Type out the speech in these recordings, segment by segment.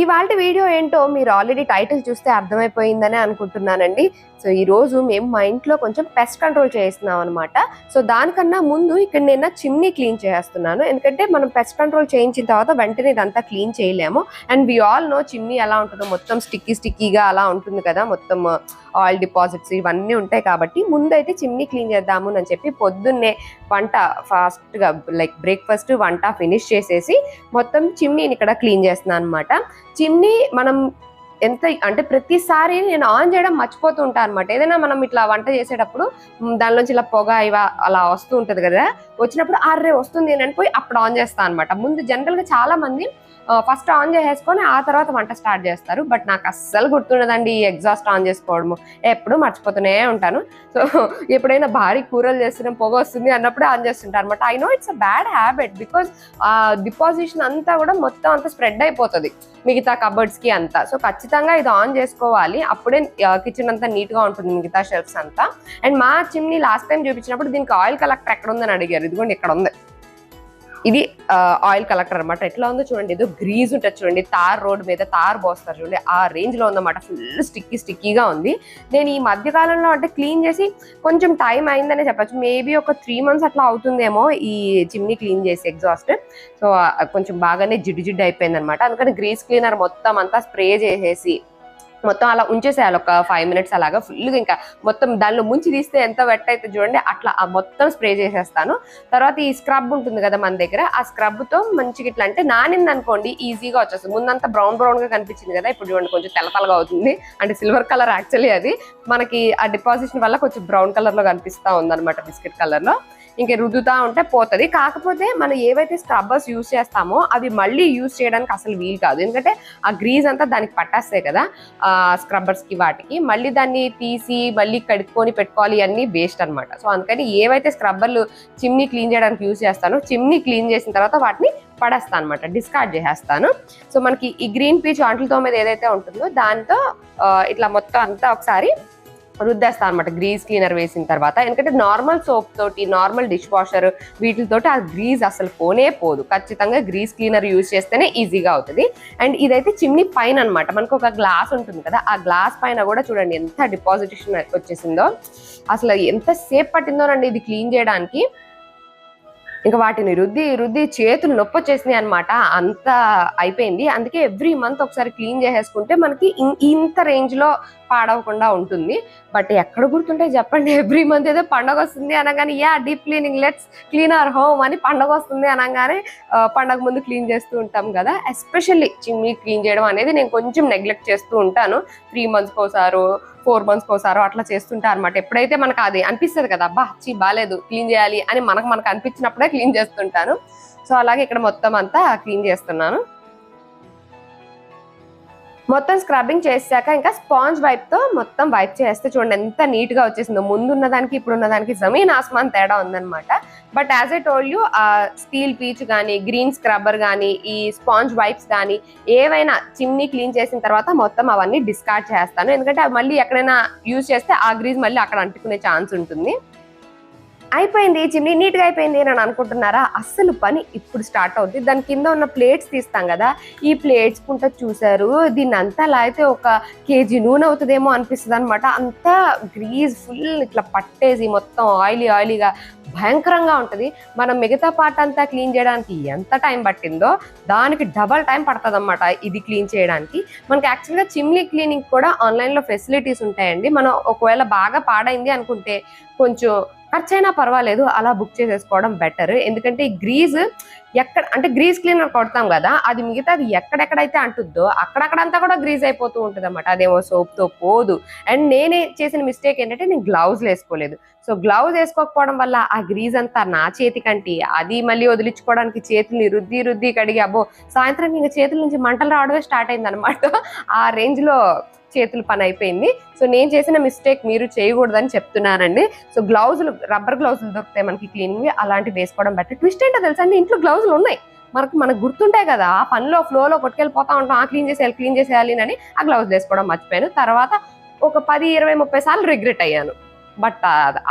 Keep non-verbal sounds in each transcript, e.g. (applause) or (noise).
ఇవాళ వీడియో ఏంటో మీరు ఆల్రెడీ టైటిల్ చూస్తే అర్థమైపోయిందని అనుకుంటున్నానండి. సో ఈ రోజు మేము మా ఇంట్లో కొంచెం పెస్ట్ కంట్రోల్ చేస్తున్నాం అనమాట సో దానికన్నా ముందు ఇక్కడ నేను చిమ్నీ క్లీన్ చేస్తున్నాను. ఎందుకంటే మనం పెస్ట్ కంట్రోల్ చేయించిన తర్వాత వెంటనే ఇదంతా క్లీన్ చేయలేము. And we all know chimney ఎలా ఉంటుందో మొత్తం స్టిక్కీ స్టిక్కీగా అలా ఉంటుంది కదా మొత్తం ఆయిల్ డిపాజిట్స్ ఇవన్నీ ఉంటాయి కాబట్టి ముందైతే చిమ్నీ క్లీన్ చేద్దాము అని చెప్పి పొద్దున్నే వంట ఫాస్ట్గా లైక్ బ్రేక్ఫాస్ట్ వంట ఫినిష్ చేసేసి మొత్తం చిమ్నీని ఇక్కడ క్లీన్ చేస్తున్నాను అనమాట చిమ్నీ మనం ఎంత అంటే ప్రతిసారి నేను ఆన్ చేయడం మర్చిపోతూ ఉంటాను అనమాట ఏదైనా మనం ఇట్లా వంట చేసేటప్పుడు దానిలోంచి ఇలా పొగ ఇవ అలా వస్తూ ఉంటుంది కదా వచ్చినప్పుడు అర్రే వస్తుంది అని పోయి అప్పుడు ఆన్ చేస్తాను అనమాట ముందు జనరల్గా చాలామంది ఫస్ట్ ఆన్ చేసేసుకొని ఆ తర్వాత వంట స్టార్ట్ చేస్తారు. బట్ నాకు అస్సలు గుర్తుండదండి ఈ ఎగ్జాస్ట్ ఆన్ చేసుకోవడము. ఎప్పుడు మర్చిపోతూనే ఉంటాను. సో ఎప్పుడైనా భారీ కూరలు చేస్తున్నాం పొగ వస్తుంది అన్నప్పుడు ఆన్ చేస్తుంటాను అనమాట I know it's a bad habit because ఆ డిపాజిషన్ అంతా కూడా మొత్తం అంతా స్ప్రెడ్ అయిపోతుంది. మిగతా కబర్డ్స్కి అంతా. సో ఖచ్చితంగా ఇది ఆన్ చేసుకోవాలి. అప్పుడే కిచెన్ అంతా నీట్గా ఉంటుంది మిగతా షెల్ఫ్స్ అంతా. అండ్ మా చిమ్ని లాస్ట్ టైం చూపించినప్పుడు దీనికి ఆయిల్ కలెక్టర్ ఎక్కడ ఉందని అడిగారు. ఇదిగోండి ఇక్కడ ఉంది ఇది ఆయిల్ కలెక్టర్ అన్నమాట. ఎట్లా ఉందో చూడండి ఏదో గ్రీజ్ ఉంటుంది చూడండి తార్ రోడ్ మీద తార్ పోస్తారు చూడండి ఆ రేంజ్లో ఉందన్నమాట. ఫుల్ స్టిక్కీ స్టిక్కీగా ఉంది. నేను ఈ మధ్య కాలంలో అంటే క్లీన్ చేసి కొంచెం టైం అయిందనే చెప్పచ్చు. మేబీ ఒక త్రీ మంత్స్ అట్లా అవుతుందేమో ఈ చిమ్నీ క్లీన్ చేసి ఎగ్జాస్ట్ సో కొంచెం బాగానే జిడ్డు జిడ్డు అయిపోయింది అనమాట అందుకని గ్రీజ్ క్లీనర్ మొత్తం అంతా స్ప్రే చేసేసి మొత్తం అలా ఉంచేసేయాలి. ఒక ఫైవ్ మినిట్స్ అలాగా ఫుల్గా ఇంకా మొత్తం దానిలో ముంచి తీస్తే ఎంత వెట్ అయితే చూడండి అట్లా ఆ మొత్తం స్ప్రే చేసేస్తాను. తర్వాత ఈ స్క్రబ్ ఉంటుంది కదా మన దగ్గర ఆ స్క్రబ్తో మంచిగా ఇట్లా అంటే నానింది అనుకోండి ఈజీగా వచ్చేస్తుంది. ముందంతా బ్రౌన్ బ్రౌన్గా కనిపించింది కదా ఇప్పుడు చూడండి కొంచెం తెల్లతలగా అవుతుంది. అంటే సిల్వర్ కలర్ యాక్చువల్లీ అది. మనకి ఆ డిపాజిషన్ వల్ల కొంచెం బ్రౌన్ కలర్లో కనిపిస్తా ఉందన్నమాట బిస్కెట్ కలర్లో. ఇంక రుద్దుతా ఉంటే పోతుంది. కాకపోతే మనం ఏవైతే స్క్రబ్బర్స్ యూస్ చేస్తామో అవి మళ్ళీ యూస్ చేయడానికి అసలు వీలు కాదు. ఎందుకంటే ఆ గ్రీజ్ అంతా దానికి పట్టేస్తాయి కదా ఆ వాటికి. మళ్ళీ దాన్ని తీసి మళ్ళీ కడుక్కొని పెట్టుకోవాలి అన్నీ వేస్ట్ అనమాట సో అందుకని ఏవైతే స్క్రబ్బర్లు చిమ్నీ క్లీన్ చేయడానికి యూస్ చేస్తానో చిమ్నీ క్లీన్ చేసిన తర్వాత వాటిని పడేస్తాను అనమాట డిస్కార్డ్ చేసేస్తాను. సో మనకి ఈ గ్రీన్ పీచ్ అంట్లతో మీద ఏదైతే ఉంటుందో దాంతో ఇట్లా మొత్తం అంతా ఒకసారి రుద్దేస్తాను అనమాట గ్రీజ్ క్లీనర్ వేసిన తర్వాత. ఎందుకంటే నార్మల్ సోప్ తోటి నార్మల్ డిష్ వాషర్ వీటితోటి ఆ గ్రీజ్ అసలు పోనే పోదు. ఖచ్చితంగా గ్రీజ్ క్లీనర్ యూజ్ చేస్తేనే ఈజీగా అవుతుంది. అండ్ ఇదైతే చిమ్నీ పైన అనమాట మనకు ఒక గ్లాస్ ఉంటుంది కదా ఆ గ్లాస్ పైన కూడా చూడండి ఎంత డిపాజిటేషన్ వచ్చేసిందో. అసలు ఎంత సేపు పట్టిందోనండి ఇది క్లీన్ చేయడానికి. ఇంకా వాటిని రుద్ది రుద్ది చేతులు నొప్పి వచ్చేసినాయి అనమాట అంత అయిపోయింది. అందుకే ఎవ్రీ మంత్ ఒకసారి క్లీన్ చేసేసుకుంటే మనకి ఇంత రేంజ్లో పాడవకుండా ఉంటుంది. బట్ ఎక్కడ గుర్తుంటే చెప్పండి? ఎవ్రీ మంత్ ఏదో పండగ వస్తుంది అనగానే yeah deep cleaning let's clean our home అని పండగ వస్తుంది అనగానే పండగ ముందు క్లీన్ చేస్తూ ఉంటాం కదా. ఎస్పెషల్లీ చిమ్నీ క్లీన్ చేయడం అనేది నేను కొంచెం నెగ్లెక్ట్ చేస్తూ ఉంటాను. త్రీ మంత్స్కి ఒకసారో ఫోర్ మంత్స్కి ఒకసారో అట్లా చేస్తుంటా అనమాట ఎప్పుడైతే మనకు అది అనిపిస్తుంది కదా అబ్బా చి బాగాలేదు క్లీన్ చేయాలి అని మనకు మనకు అనిపించినప్పుడే క్లీన్ చేస్తుంటాను. సో అలాగే ఇక్కడ మొత్తం అంతా క్లీన్ చేస్తున్నాను. మొత్తం స్క్రబ్బింగ్ చేసాక ఇంకా స్పాంజ్ వైప్తో మొత్తం వైప్ చేస్తే చూడండి ఎంత నీట్గా వచ్చేసిందో. ముందున్న దానికి ఇప్పుడు ఉన్న దానికి జమీన్ ఆస్మాన్ తేడా ఉందనమాట but as a told you steel peach కానీ గ్రీన్ స్క్రబ్బర్ కానీ ఈ స్పాంజ్ వైప్స్ కానీ ఏవైనా చిమ్నీ క్లీన్ చేసిన తర్వాత మొత్తం అవన్నీ డిస్కార్డ్ చేస్తాను. ఎందుకంటే అవి మళ్ళీ ఎక్కడైనా యూజ్ చేస్తే ఆ గ్రీజ్ మళ్ళీ అక్కడ అంటుకునే ఛాన్స్ ఉంటుంది. అయిపోయింది చిమ్నీ నీట్గా అయిపోయింది అని అనుకుంటున్నారా? అస్సలు పని ఇప్పుడు స్టార్ట్ అవుతుంది దాని కింద ఉన్న ప్లేట్స్ తీస్తాం కదా ఈ ప్లేట్స్ కుంట చూసారు దీన్ని అంతా అలా అయితే ఒక కేజీ నూనె అవుతుందేమో అనిపిస్తుంది అనమాట అంతా గ్రీజ్ ఫుల్ ఇట్లా పట్టేసి మొత్తం ఆయిలీ ఆయిలీగా భయంకరంగా ఉంటుంది. మనం మిగతా పార్ట్ అంతా క్లీన్ చేయడానికి ఎంత టైం పట్టిందో దానికి డబల్ టైం పడుతుంది అనమాట ఇది క్లీన్ చేయడానికి. మనకి యాక్చువల్గా చిమ్లీ క్లీనింగ్ కూడా ఆన్లైన్లో ఫెసిలిటీస్ ఉంటాయండి. మనం ఒకవేళ బాగా పాడైంది అనుకుంటే కొంచెం ఖర్చైనా పర్వాలేదు అలా బుక్ చేసేసుకోవడం బెటర్ ఎందుకంటే గ్రీజ్ ఎక్కడ అంటే గ్రీజ్ క్లీనర్ కొడతాం కదా అది మిగతాది ఎక్కడెక్కడైతే అంటుద్దో అక్కడక్కడంతా కూడా గ్రీజ్ అయిపోతూ ఉంటుంది అనమాట అదేమో సోప్తో పోదు. అండ్ నేనే చేసిన మిస్టేక్ ఏంటంటే నేను గ్లౌజ్ వేసుకోలేదు. సో గ్లౌజ్ వేసుకోకపోవడం వల్ల ఆ గ్రీజ్ అంతా నా చేతికంటి అది మళ్ళీ వదిలించుకోవడానికి చేతుల్ని రుద్ది రుద్ది కడిగి అబ్బో సాయంత్రం ఇంకా చేతుల నుంచి మంటలు రావడమే స్టార్ట్ అయింది అనమాట ఆ రేంజ్లో చేతుల పని అయిపోయింది. సో నేను చేసిన మిస్టేక్ మీరు చేయకూడదని చెప్తున్నానండి సో గ్లౌజులు రబ్బర్ గ్లౌజులు దొరుకుతాయి మనకి క్లీనింగ్ అలాంటివి వేసుకోవడం బెటర్. ట్విస్ట్ ఏంటో తెలుసా అండి? ఇంట్లో గ్లౌజులు ఉన్నాయి. మనకు మనకు గుర్తుంటాయి కదా ఆ పనిలో ఫ్లోలో కొట్టుకెళ్ళిపోతా ఉంటాం ఆ క్లీన్ చేసేయాలి క్లీన్ చేసేయాలి అని ఆ గ్లౌజ్ వేసుకోవడం మర్చిపోయాను. తర్వాత ఒక పది ఇరవై ముప్పై సార్లు రిగ్రెట్ అయ్యాను. బట్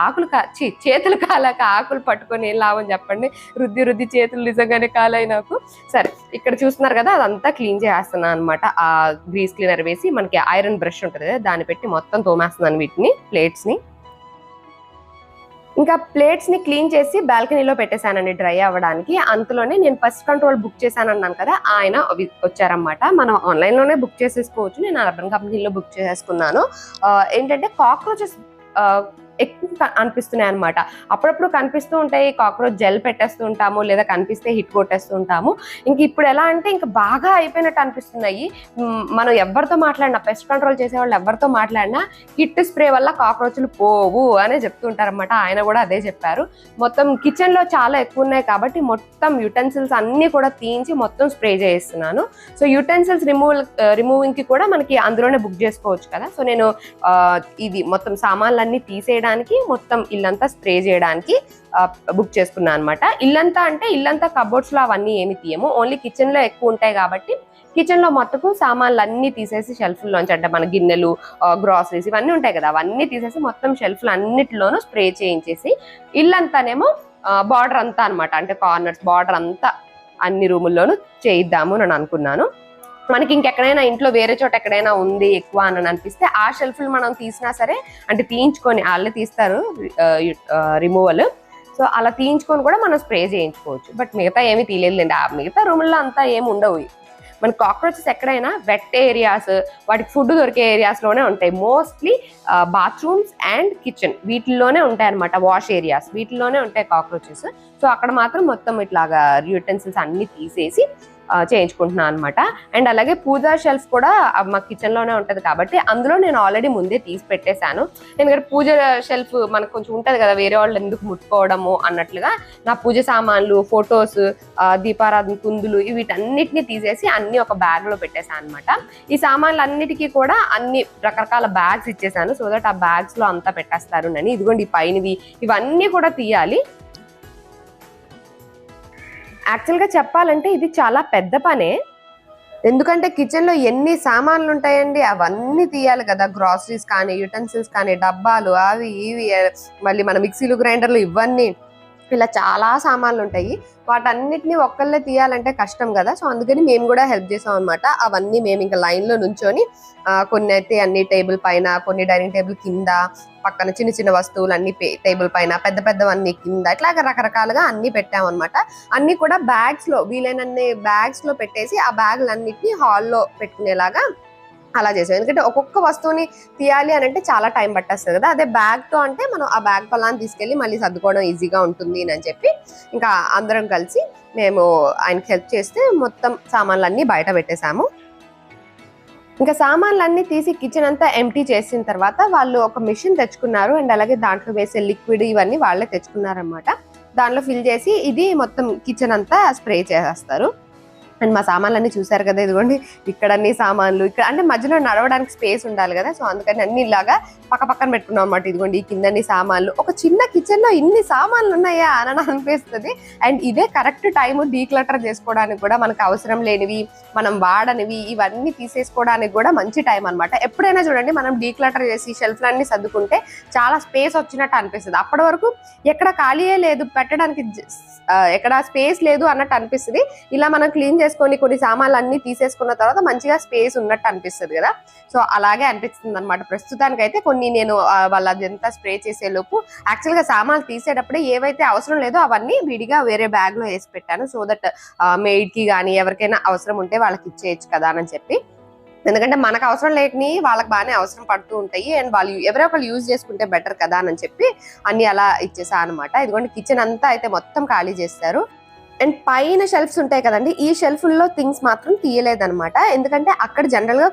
ఆకులు కా చేతులు కాలాక ఆకులు పట్టుకొని ఏం లాభం చెప్పండి? రుద్ది రుద్ది చేతులు నిజంగానే కాలాయి నాకు. సరే ఇక్కడ చూస్తున్నారు కదా అదంతా క్లీన్ చేస్తున్నాను అనమాట ఆ గ్రీస్ క్లీనర్ వేసి మనకి ఐరన్ బ్రష్ ఉంటుంది కదా దాన్ని పెట్టి మొత్తం తోమేస్తున్నాను వీటిని ప్లేట్స్ని. ఇంకా ప్లేట్స్ని క్లీన్ చేసి బాల్కనీలో పెట్టేశానండి డ్రై అవ్వడానికి. అంతలోనే నేను ఫస్ట్ కంట్రోల్ బుక్ చేశాను అన్నాను కదా ఆయన వచ్చారనమాట మనం ఆన్లైన్లోనే బుక్ చేసేసుకోవచ్చు. నేను అర్బన్ కంపెనీలో బుక్ చేసేసుకున్నాను. ఏంటంటే కాక్రోచెస్ uh, ఎక్కువ అనిపిస్తున్నాయి అనమాట అప్పుడప్పుడు కనిపిస్తూ ఉంటాయి కాక్రోచ్ జెల్ పెట్టేస్తూ ఉంటాము లేదా కనిపిస్తే హిట్ కొట్టేస్తూ ఉంటాము. ఇంక ఇప్పుడు ఎలా అంటే ఇంకా బాగా అయిపోయినట్టు అనిపిస్తున్నాయి. మనం ఎవరితో మాట్లాడినా పెస్ట్ కంట్రోల్ చేసే వాళ్ళు ఎవరితో మాట్లాడినా హిట్ స్ప్రే వల్ల కాక్రోచ్లు పోవు అనే చెప్తుంటారన్నమాట ఆయన కూడా అదే చెప్పారు. మొత్తం కిచెన్లో చాలా ఎక్కువ ఉన్నాయి కాబట్టి మొత్తం యుటెన్సిల్స్ అన్ని కూడా తీయించి మొత్తం స్ప్రే చేస్తున్నాను సో యుటెన్సిల్స్ రిమూవల్ రిమూవింగ్కి కూడా మనకి అందులోనే బుక్ చేసుకోవచ్చు కదా. సో నేను ఇది మొత్తం సామాన్లన్నీ చేయడానికి మొత్తం ఇల్లంతా స్ప్రే చేయడానికి బుక్ చేసుకున్నాను అనమాట ఇల్లంతా అంటే ఇల్లంతా కబోర్డ్స్లో అవన్నీ ఏమి తీయము. ఓన్లీ కిచెన్లో ఎక్కువ ఉంటాయి కాబట్టి కిచెన్లో మొత్తకు సామాన్లు అన్ని తీసేసి షెల్ఫ్ లోంచి అంటే మన గిన్నెలు గ్రాసరీస్ ఇవన్నీ ఉంటాయి కదా అవన్నీ తీసేసి మొత్తం షెల్ఫ్లు అన్నిటిలోనూ స్ప్రే చేయించేసి ఇల్లంతానేమో బార్డర్ అంతా అన్నమాట. అంటే కార్నర్స్ బార్డర్ అంతా అన్ని రూముల్లోనూ చేయిద్దాము అని అనుకున్నాను. మనకి ఇంకెక్కడైనా ఇంట్లో వేరే చోట ఎక్కడైనా ఉంది ఎక్కువ అని అనిపిస్తే ఆ షెల్ఫ్లు మనం తీసినా సరే అంటే తీయించుకొని వాళ్ళే తీస్తారు రిమూవల్ సో అలా తీయించుకొని కూడా మనం స్ప్రే చేయించుకోవచ్చు. బట్ మిగతా ఏమీ తీయలేదులేండి. ఆ మిగతా రూముల్లో అంతా ఏమి ఉండవు. మన కాక్రోచెస్ ఎక్కడైనా వెట్ ఏరియాస్ వాటికి ఫుడ్ దొరికే ఏరియాస్లోనే ఉంటాయి. మోస్ట్లీ బాత్రూమ్స్ అండ్ కిచెన్ వీటిల్లోనే ఉంటాయి అనమాట వాష్ ఏరియాస్ వీటిల్లోనే ఉంటాయి కాక్రోచెస్. సో అక్కడ మాత్రం మొత్తం ఇట్లాగా యూటెన్సిల్స్ అన్ని తీసేసి చేయించుకుంటున్నాను అనమాట అండ్ అలాగే పూజా షెల్ఫ్ కూడా మా కిచెన్లోనే ఉంటుంది కాబట్టి అందులో నేను ఆల్రెడీ ముందే తీసి పెట్టేశాను. ఎందుకంటే పూజ షెల్ఫ్ మనకు కొంచెం ఉంటుంది కదా వేరే వాళ్ళు ఎందుకు ముట్టుకోవడము అన్నట్లుగా నా పూజ సామాన్లు ఫొటోస్ దీపారాధన కుందులు వీటన్నిటిని తీసేసి అన్ని ఒక బ్యాగ్లో పెట్టేశాను అనమాట ఈ సామాన్లు అన్నిటికీ కూడా అన్ని రకరకాల బ్యాగ్స్ ఇచ్చేసాను సో దట్ ఆ బ్యాగ్స్లో అంతా పెట్టేస్తారు అని ఇదిగోండి పైనవి. ఇవన్నీ కూడా తీయాలి. యాక్చువల్గా చెప్పాలంటే ఇది చాలా పెద్ద పనే. ఎందుకంటే కిచెన్లో ఎన్ని సామాన్లు ఉంటాయండి అవన్నీ తీయాలి కదా. గ్రాసరీస్ కానీ యుటెన్సిల్స్ కానీ డబ్బాలు అవి ఇవి మళ్ళీ మన మిక్సీలు గ్రైండర్లు ఇవన్నీ. ఇలా చాలా సామాన్లు ఉంటాయి. వాటన్నిటిని ఒక్కళ్ళే తీయాలంటే కష్టం కదా. సో అందుకని మేము కూడా హెల్ప్ చేసాం అనమాట అవన్నీ మేము ఇంకా లైన్లో నుంచొని కొన్ని అయితే అన్ని టేబుల్ పైన కొన్ని డైనింగ్ టేబుల్ కింద పక్కన చిన్న చిన్న వస్తువులు అన్ని టేబుల్ పైన పెద్ద పెద్దవన్నీ కింద ఇట్లాగ రకరకాలుగా అన్ని పెట్టామన్నమాట అన్ని కూడా బ్యాగ్స్లో వీలైనన్ని బ్యాగ్స్లో పెట్టేసి ఆ బ్యాగులన్నిటిని హాల్లో పెట్టుకునేలాగా అలా చేసాం. ఎందుకంటే ఒక్కొక్క వస్తువుని తీయాలి అని అంటే చాలా టైం పట్టేస్తుంది కదా. అదే బ్యాగ్తో అంటే మనం ఆ బ్యాగ్ పలాన్ని తీసుకెళ్ళి మళ్ళీ సర్దుకోవడం ఈజీగా ఉంటుంది అని చెప్పి ఇంకా అందరం కలిసి మేము ఆయనకి హెల్ప్ చేస్తే మొత్తం సామాన్లన్నీ బయట పెట్టేశాము. ఇంకా సామాన్లన్నీ తీసి కిచెన్ అంతా ఎంటీ చేసిన తర్వాత వాళ్ళు ఒక మిషన్ తెచ్చుకున్నారు. అండ్ అలాగే దాంట్లో వేసే లిక్విడ్ ఇవన్నీ వాళ్ళే తెచ్చుకున్నారనమాట దాంట్లో ఫిల్ చేసి ఇది మొత్తం కిచెన్ అంతా స్ప్రే చేసేస్తారు. అండ్ మా సామాన్లు చూసారు కదా ఇదిగోండి ఇక్కడ అన్ని సామాన్లు ఇక్కడ అంటే మధ్యలో నడవడానికి స్పేస్ ఉండాలి కదా సో అందుకని అన్ని ఇలాగా పక్క పక్కన పెట్టుకున్నాం అనమాట ఇదిగోండి ఈ కింద సామాన్లు. ఒక చిన్న కిచెన్లో ఇన్ని సామాన్లు ఉన్నాయా అని అనిపిస్తుంది. అండ్ ఇదే కరెక్ట్ టైం డీక్లటర్ చేసుకోవడానికి కూడా మనకు అవసరం లేనివి మనం వాడనివి ఇవన్నీ తీసేసుకోవడానికి కూడా మంచి టైం అన్నమాట. ఎప్పుడైనా చూడండి మనం డీక్లటర్ చేసి షెల్ఫ్లన్నీ సర్దుకుంటే చాలా స్పేస్ వచ్చినట్టు అనిపిస్తుంది. అప్పటి వరకు ఎక్కడ ఖాళీయే లేదు పెట్టడానికి ఎక్కడ స్పేస్ లేదు అన్నట్టు అనిపిస్తుంది. ఇలా మనం క్లీన్ తీసేసుకొని కొన్ని సామాన్లు అన్ని తీసేసుకున్న తర్వాత మంచిగా స్పేస్ ఉన్నట్టు అనిపిస్తుంది కదా. సో అలాగే అనిపిస్తుంది అనమాట ప్రస్తుతానికి అయితే కొన్ని నేను ఆ, వాళ్ళ అదంతా స్ప్రే చేసే లోపు యాక్చువల్గా సామాన్లు తీసేటప్పుడే ఏవైతే అవసరం లేదో అవన్నీ విడిగా వేరే బ్యాగ్లో వేసి పెట్టాను. సో దట్ మెయిడ్కి కానీ ఎవరికైనా అవసరం ఉంటే వాళ్ళకి ఇచ్చేయచ్చు కదా అని చెప్పి. ఎందుకంటే మనకు అవసరం లేని వాళ్ళకి బాగానే అవసరం పడుతూ ఉంటాయి. అండ్ వాళ్ళు ఎవరో ఒకళ్ళు యూజ్ చేసుకుంటే బెటర్ కదా అని చెప్పి అన్ని అలా ఇచ్చేసా అనమాట ఇదిగోండి కిచెన్ అంతా అయితే మొత్తం ఖాళీ చేస్తారు. అండ్ పైన షెల్ఫ్స్ ఉంటాయి కదండి ఈ షెల్ఫ్ల్లో థింగ్స్ మాత్రం తీయలేదనమాట ఎందుకంటే అక్కడ జనరల్గా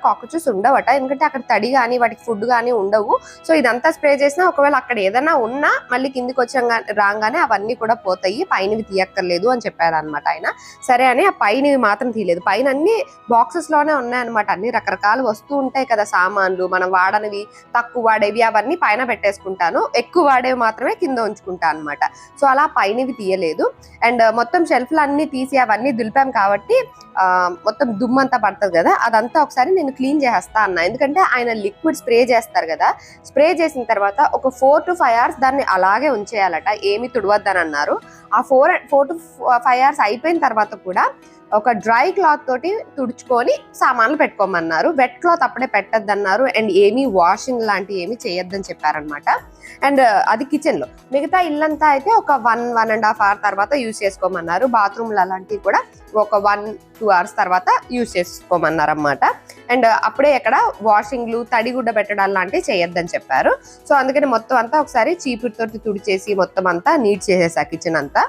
ఉండవట. ఎందుకంటే అక్కడ తడి కానీ వాటికి ఫుడ్ కానీ ఉండవు. సో ఇదంతా స్ప్రే చేసినా ఒకవేళ అక్కడ ఏదైనా ఉన్నా మళ్ళీ కిందికి వచ్చాక రాగానే అవన్నీ కూడా పోతాయి. పైనవి తీయక్కర్లేదు అని చెప్పారనమాట ఆయన. సరే అని ఆ పైనవి మాత్రం తీయలేదు. పైన అన్ని బాక్సెస్లోనే ఉన్నాయన్నమాట. అన్ని రకరకాల వస్తువు ఉంటాయి కదా సామాన్లు. మనం వాడనివి తక్కువ వాడేవి అవన్నీ పైన పెట్టేసుకుంటాను. ఎక్కువ వాడేవి మాత్రమే కింద ఉంచుకుంటాను అనమాట సో అలా పైనవి తీయలేదు. అండ్ మొత్తం షెల్ఫ్లు అన్నీ తీసి అవన్నీ దులిపాం కాబట్టి మొత్తం దుమ్మంతా పడుతుంది కదా. అదంతా ఒకసారి నేను క్లీన్ చేసేస్తా అన్న. ఎందుకంటే ఆయన లిక్విడ్ స్ప్రే చేస్తారు కదా. స్ప్రే చేసిన తర్వాత ఒక ఫోర్ టు ఫైవ్ అవర్స్ దాన్ని అలాగే ఉంచేయాలట. ఏమి తుడవద్దని అన్నారు. ఆ four four to five hours అయిపోయిన తర్వాత కూడా ఒక డ్రై క్లాత్ తోటి తుడుచుకొని సామాన్లు పెట్టుకోమన్నారు. వెట్ క్లాత్ అప్పుడే పెట్టద్దన్నారు. అండ్ ఏమీ వాషింగ్ లాంటివి ఏమీ చేయొద్దని చెప్పారనమాట అండ్ uh, అది కిచెన్లో మిగతా ఇల్లంతా అయితే ఒక one one and half hour తర్వాత యూజ్ చేసుకోమన్నారు. బాత్రూమ్లు అలాంటివి కూడా ఒక వన్ టూ అవర్స్ తర్వాత యూజ్ చేసుకోమన్నారు అనమాట అండ్ uh, అప్పుడే ఎక్కడ వాషింగ్లు తడిగుడ్డ పెట్టడం లాంటివి చేయొద్దని చెప్పారు. సో అందుకని మొత్తం అంతా ఒకసారి చీపురుతోటి తుడిచేసి మొత్తం అంతా నీట్ చేసేసా కిచెన్ అంతా.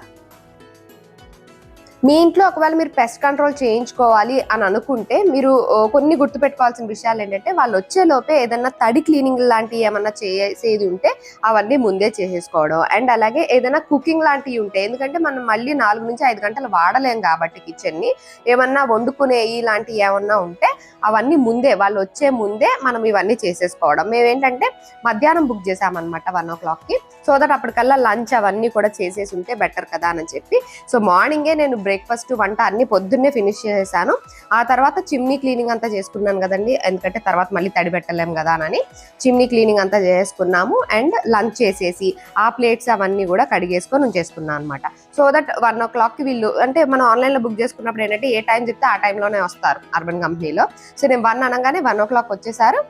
మీ ఇంట్లో ఒకవేళ మీరు పెస్ట్ కంట్రోల్ చేయించుకోవాలి అని అనుకుంటే మీరు కొన్ని గుర్తుపెట్టుకోవాల్సిన విషయాలు ఏంటంటే వాళ్ళు వచ్చే లోపే ఏదైనా తడి క్లీనింగ్ లాంటివి ఏమన్నా చేసేది ఉంటే అవన్నీ ముందే చేసేసుకోవడం. అండ్ అలాగే ఏదైనా కుకింగ్ లాంటివి ఉంటే ఎందుకంటే మనం మళ్ళీ నాలుగు నుంచి ఐదు గంటలు వాడలేం కాబట్టి కిచెన్ని ఏమన్నా వండుకునేవి ఇలాంటివి ఏమన్నా ఉంటే అవన్నీ ముందే వాళ్ళు వచ్చే ముందే మనం ఇవన్నీ చేసేసుకోవడం. మేమేంటంటే మధ్యాహ్నం బుక్ చేసామన్నమాట వన్ ఓ క్లాక్కి. సో దట్ అప్పటికల్లా లంచ్ అవన్నీ కూడా చేసేసి ఉంటే బెటర్ కదా అని చెప్పి. సో మార్నింగే నేను బ్రేక్ఫాస్ట్ వంట అన్ని పొద్దున్నే ఫినిష్ చేసేసాను. ఆ తర్వాత చిమ్నీ క్లీనింగ్ అంతా చేసుకున్నాను కదండి. ఎందుకంటే తర్వాత మళ్ళీ తడి పెట్టలేం కదా అని చిమ్నీ క్లీనింగ్ అంతా చేసుకున్నాము. అండ్ లంచ్ చేసేసి ఆ ప్లేట్స్ అవన్నీ కూడా కడిగేసుకొని ఉంచేసుకున్నాను అనమాట సో దట్ వన్ ఓ క్లాక్కి వీళ్ళు అంటే మనం ఆన్లైన్లో బుక్ చేసుకున్నప్పుడు ఏంటంటే ఏ టైం చెప్తే ఆ టైంలోనే వస్తారు అర్బన్ కంపెనీలో. సో నేను వన్ అనగానే వన్ ఓ క్లాక్ వచ్చేసారు.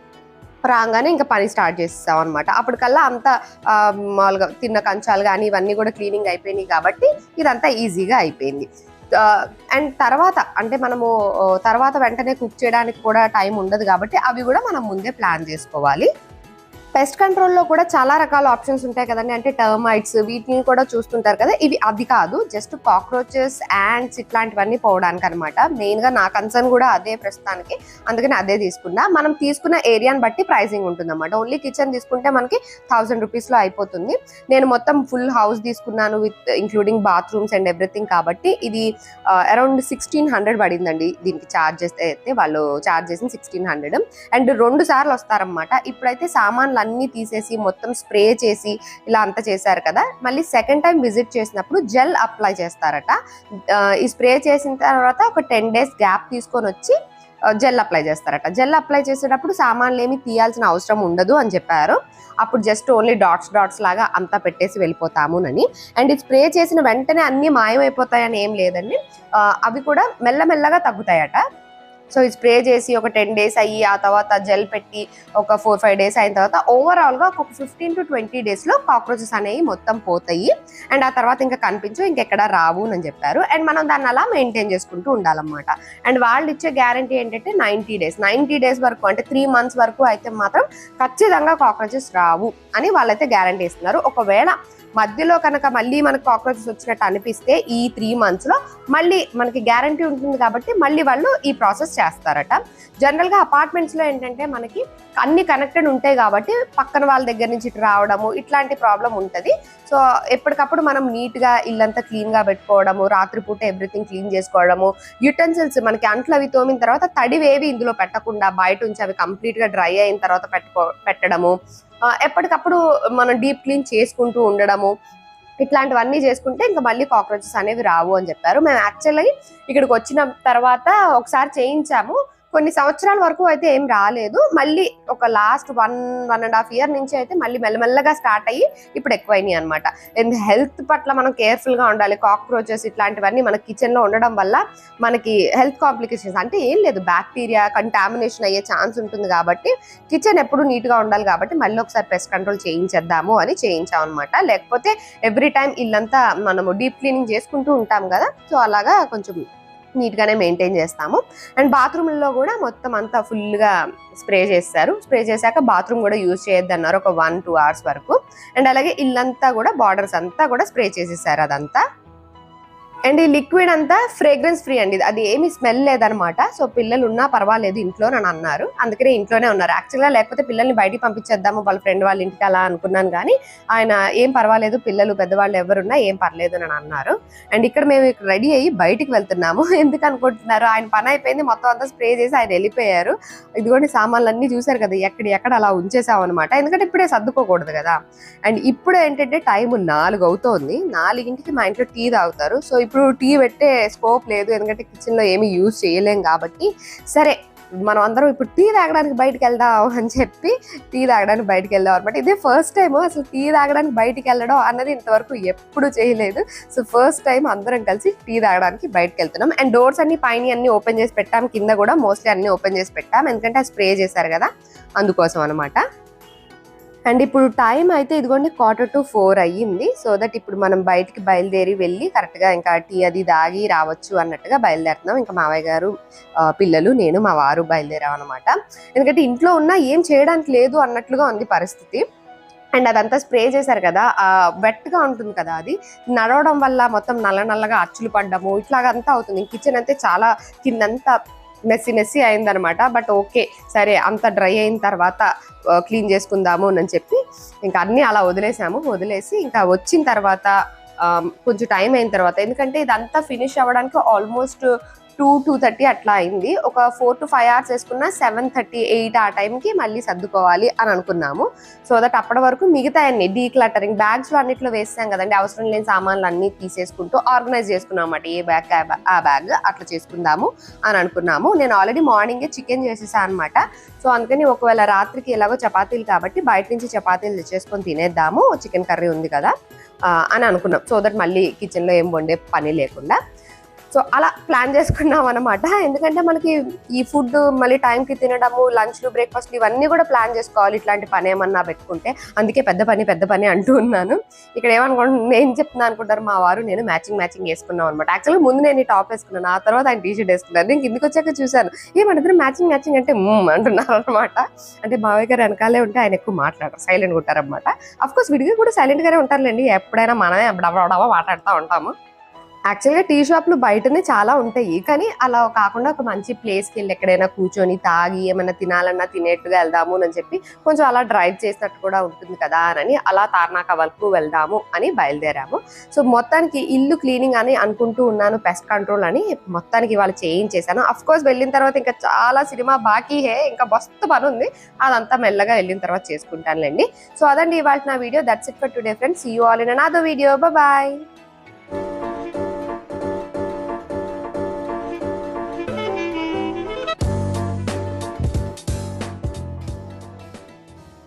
రాగానే ఇంకా పని స్టార్ట్ చేస్తాం అనమాట అప్పటికల్లా అంతా మామూలుగా తిన్న కంచాలు కానీ ఇవన్నీ కూడా క్లీనింగ్ అయిపోయినాయి కాబట్టి ఇదంతా ఈజీగా అయిపోయింది. అండ్ తర్వాత అంటే మనము తర్వాత వెంటనే కుక్ చేయడానికి కూడా టైం ఉండదు కాబట్టి అవి కూడా మనం ముందే ప్లాన్ చేసుకోవాలి. పెస్ట్ కంట్రోల్లో కూడా చాలా రకాల ఆప్షన్స్ ఉంటాయి కదండి. అంటే టర్మైట్స్ వీటిని కూడా చూస్తుంటారు కదా. ఇవి అది కాదు. జస్ట్ కాక్రోచెస్ యాండ్స్ ఇట్లాంటివన్నీ పోవడానికి అనమాట మెయిన్గా నా కన్సర్న్ కూడా అదే ప్రస్తుతానికి. అందుకని అదే తీసుకున్నా. మనం తీసుకున్న ఏరియాని బట్టి ప్రైసింగ్ ఉంటుంది అనమాట ఓన్లీ కిచెన్ తీసుకుంటే మనకి థౌసండ్ రూపీస్లో అయిపోతుంది. నేను మొత్తం ఫుల్ హౌస్ తీసుకున్నాను with including bathrooms and everything కాబట్టి ఇది అరౌండ్ సిక్స్టీన్ హండ్రెడ్ పడిందండి. దీనికి ఛార్జెస్ అయితే వాళ్ళు ఛార్జ్ చేసింది సిక్స్టీన్ హండ్రెడ్ అండ్ రెండు సార్లు వస్తారనమాట ఇప్పుడైతే సామాన్లు అన్ని తీసేసి మొత్తం స్ప్రే చేసి ఇలా అంతా చేశారు కదా. మళ్ళీ సెకండ్ టైం విజిట్ చేసినప్పుడు జెల్ అప్లై చేస్తారట. ఈ స్ప్రే చేసిన తర్వాత ఒక టెన్ డేస్ గ్యాప్ తీసుకొని వచ్చి జెల్ అప్లై చేస్తారట. జెల్ అప్లై చేసేటప్పుడు సామాన్లు ఏమి తీయాల్సిన అవసరం ఉండదు అని చెప్పారు. అప్పుడు జస్ట్ ఓన్లీ డాట్స్ డాట్స్ లాగా అంతా పెట్టేసి వెళ్ళిపోతాము అని అండ్ ఇది స్ప్రే చేసిన వెంటనే అన్ని మాయమైపోతాయని ఏం లేదండి. అవి కూడా మెల్లమెల్లగా తగ్గుతాయట. సో ఇది స్ప్రే చేసి ఒక టెన్ డేస్ అయ్యి ఆ తర్వాత జెల్ పెట్టి ఒక ఫోర్ ఫైవ్ డేస్ అయిన తర్వాత ఓవరాల్గా ఒక ఫిఫ్టీన్ టు ట్వంటీ డేస్లో కాక్రోచెస్ అనేవి మొత్తం పోతాయి. అండ్ ఆ తర్వాత ఇంకా కనిపించు ఇంకెక్కడ రావు అని చెప్పారు. అండ్ మనం దాన్ని అలా మెయింటైన్ చేసుకుంటూ ఉండాలన్నమాట. అండ్ వాళ్ళు ఇచ్చే గ్యారంటీ ఏంటంటే నైంటీ డేస్ నైంటీ డేస్ వరకు అంటే త్రీ మంత్స్ వరకు అయితే మాత్రం ఖచ్చితంగా కాక్రోచెస్ రావు అని వాళ్ళైతే గ్యారంటీ ఇస్తున్నారు. ఒకవేళ మధ్యలో కనుక మళ్ళీ మనకు కాక్రోచెస్ వచ్చినట్టు అనిపిస్తే ఈ త్రీ మంత్స్లో మళ్ళీ మనకి గ్యారంటీ ఉంటుంది కాబట్టి మళ్ళీ వాళ్ళు ఈ ప్రాసెస్ చేస్తారట. జనరల్గా అపార్ట్మెంట్స్లో ఏంటంటే మనకి అన్ని కనెక్టెడ్ ఉంటాయి కాబట్టి పక్కన వాళ్ళ దగ్గర నుంచి ఇటు రావడము ఇట్లాంటి ప్రాబ్లం ఉంటుంది. సో ఎప్పటికప్పుడు మనం నీట్గా ఇల్లంతా క్లీన్గా పెట్టుకోవడము రాత్రిపూట ఎవ్రీథింగ్ క్లీన్ చేసుకోవడము యుటెన్సిల్స్ మనకి అంట్లు అవి తోమిన తర్వాత తడివేవి ఇందులో పెట్టకుండా బయట ఉంచి అవి కంప్లీట్గా డ్రై అయిన తర్వాత పెట్టుకో పెట్టడము ఎప్పటికప్పుడు మనం డీప్ క్లీన్ చేసుకుంటూ ఉండడము ఇట్లాంటివన్నీ చేసుకుంటే ఇంకా మళ్ళీ కాక్రోచెస్ అనేవి రావు అని చెప్పారు. మేము యాక్చువల్లీ ఇక్కడికి వచ్చిన తర్వాత ఒకసారి చేయించాము. కొన్ని సంవత్సరాల వరకు అయితే ఏం రాలేదు. మళ్ళీ ఒక last one one and half year నుంచి అయితే మళ్ళీ మెల్లమెల్లగా స్టార్ట్ అయ్యి ఇప్పుడు ఎక్కువైనాయి అనమాట అండ్ హెల్త్ పట్ల మనం కేర్ఫుల్గా ఉండాలి. కాక్రోచెస్ ఇట్లాంటివన్నీ మన కిచెన్లో ఉండడం వల్ల మనకి హెల్త్ కాంప్లికేషన్స్ అంటే ఏం లేదు. బ్యాక్టీరియా కంటామినేషన్ అయ్యే ఛాన్స్ ఉంటుంది కాబట్టి కిచెన్ ఎప్పుడు నీట్గా ఉండాలి కాబట్టి మళ్ళీ ఒకసారి పెస్ట్ కంట్రోల్ చేయించేద్దాము అని చేయించాం అనమాట లేకపోతే ఎవ్రీ టైం ఇల్లంతా మనము డీప్ క్లీనింగ్ చేసుకుంటూ ఉంటాం కదా. సో అలాగా కొంచెం నీట్ గానే మెయింటైన్ చేస్తాము. అండ్ బాత్రూమ్లో కూడా మొత్తం అంతా ఫుల్గా స్ప్రే చేస్తారు. స్ప్రే చేశాక బాత్రూమ్ కూడా యూజ్ చేయొద్దన్నారు ఒక వన్ టూ అవర్స్ వరకు. అండ్ అలాగే ఇల్లంతా కూడా బార్డర్స్ అంతా కూడా స్ప్రే చేసేసారు అదంతా. అండ్ ఈ లిక్విడ్ అంతా ఫ్రేగ్రెన్స్ ఫ్రీ అండి. అది ఏమి స్మెల్ లేదనమాట. సో పిల్లలు ఉన్నా పర్వాలేదు ఇంట్లో అని అన్నారు. అందుకనే ఇంట్లోనే ఉన్నారు. యాక్చువల్గా లేకపోతే పిల్లల్ని బయటికి పంపించేద్దాము వాళ్ళ ఫ్రెండ్ వాళ్ళ ఇంటికి అలా అనుకున్నాను కానీ ఆయన ఏం పర్వాలేదు పిల్లలు పెద్దవాళ్ళు ఎవరున్నా ఏం పర్లేదు అని అన్నారు. అండ్ ఇక్కడ మేము ఇక్కడ రెడీ అయ్యి బయటికి వెళ్తున్నాము. (laughs) ఎందుకు అనుకుంటున్నారు? ఆయన పని అయిపోయింది మొత్తం అంతా స్ప్రే చేసి ఆయన వెళ్ళిపోయారు. ఇదిగోండి సామాన్లు అన్ని చూశారు కదా ఎక్కడ ఎక్కడ అలా ఉంచేసాం అనమాట ఎందుకంటే ఇప్పుడే సర్దుకోకూడదు కదా. అండ్ ఇప్పుడు ఏంటంటే టైం నాలుగు అవుతోంది. నాలుగింటికి మా ఇంట్లో టీ తాగుతారు. సో ఇప్పుడు టీ పెట్టే స్కోప్ లేదు ఎందుకంటే కిచెన్లో ఏమీ యూజ్ చేయలేం కాబట్టి. సరే మనం అందరం ఇప్పుడు టీ తాగడానికి బయటకు వెళ్దాం అని చెప్పి టీ తాగడానికి బయటకు వెళ్దాం అనమాట ఇదే ఫస్ట్ టైం అసలు టీ తాగడానికి బయటికి వెళ్ళడం అన్నది ఇంతవరకు ఎప్పుడు చేయలేదు. సో ఫస్ట్ టైం అందరం కలిసి టీ తాగడానికి బయటకు వెళ్తున్నాం. అండ్ డోర్స్ అన్ని పైన అన్ని ఓపెన్ చేసి పెట్టాం. కింద కూడా మోస్ట్లీ అన్ని ఓపెన్ చేసి పెట్టాం. ఎందుకంటే స్ప్రే చేశారు కదా అందుకోసం అనమాట అండ్ ఇప్పుడు టైం అయితే ఇదిగోండి క్వార్టర్ టు ఫోర్ అయ్యింది. సో దట్ ఇప్పుడు మనం బయటికి బయలుదేరి వెళ్ళి కరెక్ట్గా ఇంకా టీ అది దాగి రావచ్చు అన్నట్టుగా బయలుదేరుతున్నాం. ఇంకా మావయ్య గారు పిల్లలు నేను మా వారు బయలుదేరాం అనమాట ఎందుకంటే ఇంట్లో ఉన్నా ఏం చేయడానికి లేదు అన్నట్లుగా ఉంది పరిస్థితి. అండ్ అదంతా స్ప్రే చేశారు కదా ఆ ఉంటుంది కదా అది. నడవడం వల్ల మొత్తం నల్ల నల్లగా అచ్చులు పడ్డము ఇట్లాగంతా అవుతుంది. కిచెన్ అయితే చాలా కిందంతా మెస్సి మెస్సి అయిందనమాట. బట్ ఓకే సరే అంత డ్రై అయిన తర్వాత క్లీన్ చేసుకుందాము అని చెప్పి ఇంకా అన్నీ అలా వదిలేసాము. వదిలేసి ఇంకా వచ్చిన తర్వాత కొంచెం టైం అయిన తర్వాత ఎందుకంటే ఇదంతా ఫినిష్ అవ్వడానికి ఆల్మోస్ట్ టూ టూ థర్టీ అట్లా అయింది. ఒక ఫోర్ టు ఫైవ్ అవర్స్ వేసుకున్న సెవెన్ థర్టీ ఎయిట్ ఆ టైంకి మళ్ళీ సర్దుకోవాలి అని అనుకున్నాము. సో దట్ అప్పటి వరకు మిగతా అన్ని డీ క్లటరింగ్ బ్యాగ్స్ అన్నిట్లో వేస్తాం కదండి. అవసరం లేని సామాన్లు అన్నీ తీసేసుకుంటూ ఆర్గనైజ్ చేసుకున్నాం అన్నమాట. ఏ బ్యాగ్ ఆ బ్యాగ్ అట్లా చేసుకుందాము అని అనుకున్నాము. నేను ఆల్రెడీ మార్నింగే చికెన్ చేసేసాను అనమాట సో అందుకని ఒకవేళ రాత్రికి ఎలాగో చపాతీలు కాబట్టి బయట నుంచి చపాతీలు తెచ్చేసుకొని తినేద్దాము. చికెన్ కర్రీ ఉంది కదా అని అనుకున్నాం. సో దట్ మళ్ళీ కిచెన్లో ఏం వండే పని లేకుండా. సో అలా ప్లాన్ చేసుకున్నాం అనమాట ఎందుకంటే మనకి ఈ ఫుడ్ మళ్ళీ టైంకి తినడము లంచ్లు బ్రేక్ఫాస్ట్ ఇవన్నీ కూడా ప్లాన్ చేసుకోవాలి ఇట్లాంటి పని ఏమన్నా పెట్టుకుంటే. అందుకే పెద్ద పని పెద్ద పని అంటూ ఉన్నాను. ఇక్కడ ఏమనుకుంటున్నా నేను చెప్తున్నా అనుకుంటారు మా వారు నేను మ్యాచింగ్ మ్యాచింగ్ వేసుకున్నాం అనమాట యాక్చువల్గా ముందు నేను ఈ టాప్ వేసుకున్నాను ఆ తర్వాత ఆయన టీ షర్ట్ వేసుకున్నాను నేను కిందికి వచ్చాక చూశాను ఏమంటారు మ్యాచింగ్ మ్యాచింగ్ అంటే అంటున్నారు అనమాట అంటే బావయ్య గారు వెనకాలే ఉంటే ఆయన ఎక్కువ మాట్లాడరు సైలెంట్ ఉంటారన్నమాట. అఫ్ కోర్స్ విడిగా కూడా సైలెంట్గానే ఉంటారులేండి ఎప్పుడైనా మనమే డబ్బా మాట్లాడుతూ ఉంటాము. యాక్చువల్గా టీ షాప్లు బయటనే చాలా ఉంటాయి. కానీ అలా కాకుండా ఒక మంచి ప్లేస్కి వెళ్ళి ఎక్కడైనా కూర్చొని తాగి ఏమైనా తినాలన్నా తినేట్టుగా వెళ్దాము అని చెప్పి కొంచెం అలా డ్రైవ్ చేసినట్టు కూడా ఉంటుంది కదా అని అలా తార్నాక వరకు వెళ్దాము అని బయలుదేరాము. సో మొత్తానికి ఇల్లు క్లీనింగ్ అని అనుకుంటూ ఉన్నాను పెస్ట్ కంట్రోల్ అని మొత్తానికి ఇవాళ చేయించేశాను. అఫ్ కోర్స్ వెళ్ళిన తర్వాత ఇంకా చాలా సినిమా బాకీ హే ఇంకా మస్తు పని ఉంది. అదంతా మెల్లగా వెళ్ళిన తర్వాత చేసుకుంటానులేండి. సో అదండి ఇవాళ నా video. That's it for today friends you all in another video bye